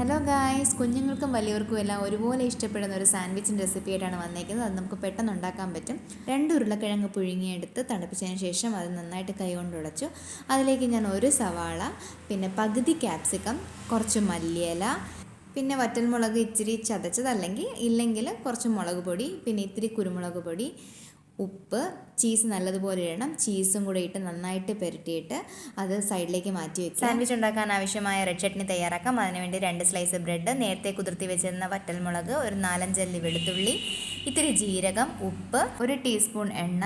Hello guys കുഞ്ഞുങ്ങൾക്കും വലിയവർക്കും എല്ലാം ഒരുപോലെ ഇഷ്ടപ്പെടുന്ന ഒരു സാൻഡ്വിച്ചിന്റെ റെസിപ്പി ആയിട്ടാണ് വന്നേക്കുന്നത്. അത് നമുക്ക് പെട്ടെന്ന് ഉണ്ടാക്കാൻ പറ്റും. രണ്ട് ഉരുളക്കിഴങ്ങ് പുഴുങ്ങിയെടുത്ത് തണുപ്പിച്ചതിന് ശേഷം അത് നന്നായിട്ട് കൈകൊണ്ട് ഉടച്ചു. അതിലേക്ക് ഞാൻ ഒരു സവാള പിന്നെ പകുതി ക്യാപ്സിക്കം കുറച്ച് മല്ലിയില പിന്നെ വറ്റൽമുളക് ഇച്ചിരി ചതച്ചതല്ലെങ്കിൽ ഇല്ലെങ്കിൽ കുറച്ച് മുളക് പൊടി പിന്നെ ഇത്തിരി കുരുമുളക് പൊടി ഉപ്പ് ചീസ് നല്ലതുപോലെ ഇടണം. ചീസും കൂടെ ഇട്ട് നന്നായിട്ട് പെരട്ടിയിട്ട് അത് സൈഡിലേക്ക് മാറ്റി വെക്കുക. സാൻഡ്വിച്ച് ഉണ്ടാക്കാൻ ആവശ്യമായ റെഡ് ചട്നി തയ്യാറാക്കാം. അതിനുവേണ്ടി രണ്ട് സ്ലൈസ് ബ്രെഡ് നേരത്തെ കുതിർത്തി വെച്ചിരുന്ന വറ്റൽമുളക് ഒരു നാലഞ്ചല്ലി വെളുത്തുള്ളി ഇത്തിരി ജീരകം ഉപ്പ് ഒരു ടീസ്പൂൺ എണ്ണ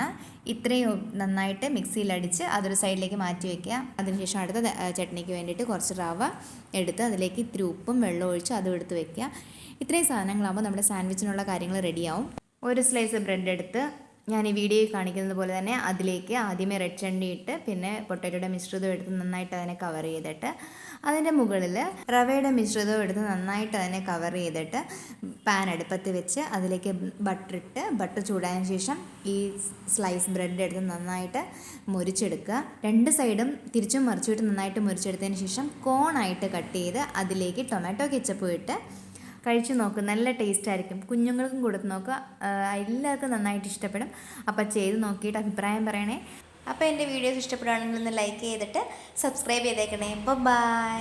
ഇത്രയും നന്നായിട്ട് മിക്സിയിൽ അടിച്ച് അതൊരു സൈഡിലേക്ക് മാറ്റി വെക്കുക. അതിനുശേഷം അടുത്ത ചട്നിക്ക് വേണ്ടിയിട്ട് കുറച്ച് റവ എടുത്ത് അതിലേക്ക് ഇത്തിരി ഉപ്പും വെള്ളം ഒഴിച്ച് അതും എടുത്ത് വെക്കുക. ഇത്രയും സാധനങ്ങളാകുമ്പോൾ നമ്മുടെ സാൻഡ്വിച്ചിനുള്ള കാര്യങ്ങൾ റെഡിയാവും ഒരു സ്ലൈസ് ബ്രെഡ് എടുത്ത് ഞാൻ ഈ വീഡിയോയിൽ കാണിക്കുന്നത് പോലെ തന്നെ അതിലേക്ക് ആദ്യമേ റെഡ് ചണ്ടി ഇട്ട് പിന്നെ പൊട്ടാറ്റോയുടെ മിശ്രിതം എടുത്ത് നന്നായിട്ട് അതിനെ കവർ ചെയ്തിട്ട് അതിന്റെ മുകളിൽ റവയുടെ മിശ്രിതം എടുത്ത് നന്നായിട്ട് അതിനെ കവർ ചെയ്തിട്ട് പാൻ അടുപ്പത്ത് വെച്ച് അതിലേക്ക് ബട്ടർ ഇട്ട് ബട്ടർ ചൂടായതിനു ശേഷം ഈ സ്ലൈസ് ബ്രെഡ് എടുത്ത് നന്നായിട്ട് മുറിച്ചെടുക്കുക രണ്ട് സൈഡും തിരിച്ചും മറിച്ചിട്ട് നന്നായിട്ട് മുറിച്ചെടുത്തതിന് ശേഷം കോണായിട്ട് കട്ട് ചെയ്ത് അതിലേക്ക് ടൊമാറ്റോ കെച്ചപ്പ് ഇട്ട് കഴിച്ചു നോക്ക് നല്ല ടേസ്റ്റ് ആയിരിക്കും. കുഞ്ഞുങ്ങൾക്കും കൊടുത്ത് നോക്കുക എല്ലാവർക്കും നന്നായിട്ട് ഇഷ്ടപ്പെടും. അപ്പോൾ ചെയ്ത് നോക്കിയിട്ട് അഭിപ്രായം പറയണേ. അപ്പോൾ എന്റെ വീഡിയോസ് ഇഷ്ടപ്പെടുകയാണെങ്കിൽ ഒന്ന് ലൈക്ക് ചെയ്തിട്ട് സബ്സ്ക്രൈബ് ചെയ്തേക്കണേ. ബൈ